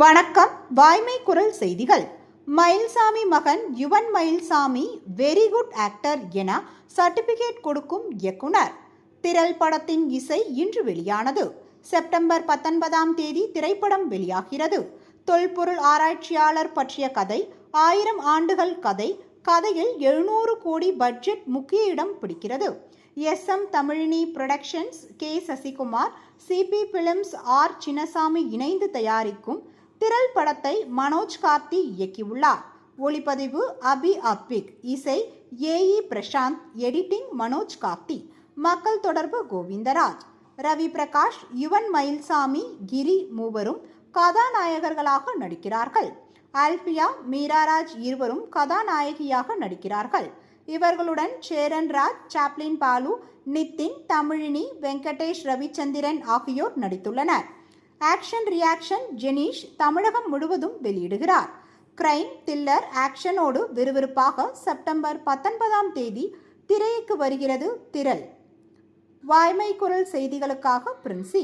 வணக்கம். வாய்மை குரல் செய்திகள். மயில்சாமி மகன் Yuvan Mayilsamy very good actor என சர்டிபிகேட் கொடுக்கும் இயக்குனர். திரள் படத்தின் இசை இன்று வெளியானது. செப்டம்பர் பத்தொன்பதாம் தேதி திரைப்படம் வெளியாகிறது. தொல்பொருள் ஆராய்ச்சியாளர் பற்றிய கதை ஆயிரம் ஆண்டுகள் கதை கதையில் எழுநூறு கோடி பட்ஜெட் முக்கிய இடம் பிடிக்கிறது. S M Thamizhini productions K Sasikumar Sibi films R Chinnasamy இணைந்து தயாரிக்கும் திரள் படத்தை மனோஜ் கார்த்தி இயக்கியுள்ளார். ஒளிப்பதிவு அபி அத்விக் இசை ஏஇ பிரசாந்த் எடிட்டிங் மனோஜ் கார்த்தி மக்கள் தொடர்பு கோவிந்தராஜ். ரவி பிரகாஷ் யுவன் மயில்சாமி கிரி மூவரும் கதாநாயகர்களாக நடிக்கிறார்கள். ஆல்பியா மீராராஜ் இருவரும் கதாநாயகியாக நடிக்கிறார்கள். இவர்களுடன் சேரன் ராஜ் சாப்ளின் பாலு நித்தின் தமிழினி வெங்கடேஷ் ரவிச்சந்திரன் ஆகியோர் நடித்துள்ளனர். ஆக்ஷன் ரியாக்ஷன் ஜெனீஷ் தமிழகம் முழுவதும் வெளியிடுகிறார். கிரைம் தில்லர் ஆக்ஷனோடு விறுவிறுப்பாக செப்டம்பர் பத்தொன்பதாம் தேதி திரைக்கு வருகிறது திரள். வாய்மை குரல் செய்திகளுக்காக பிரின்சி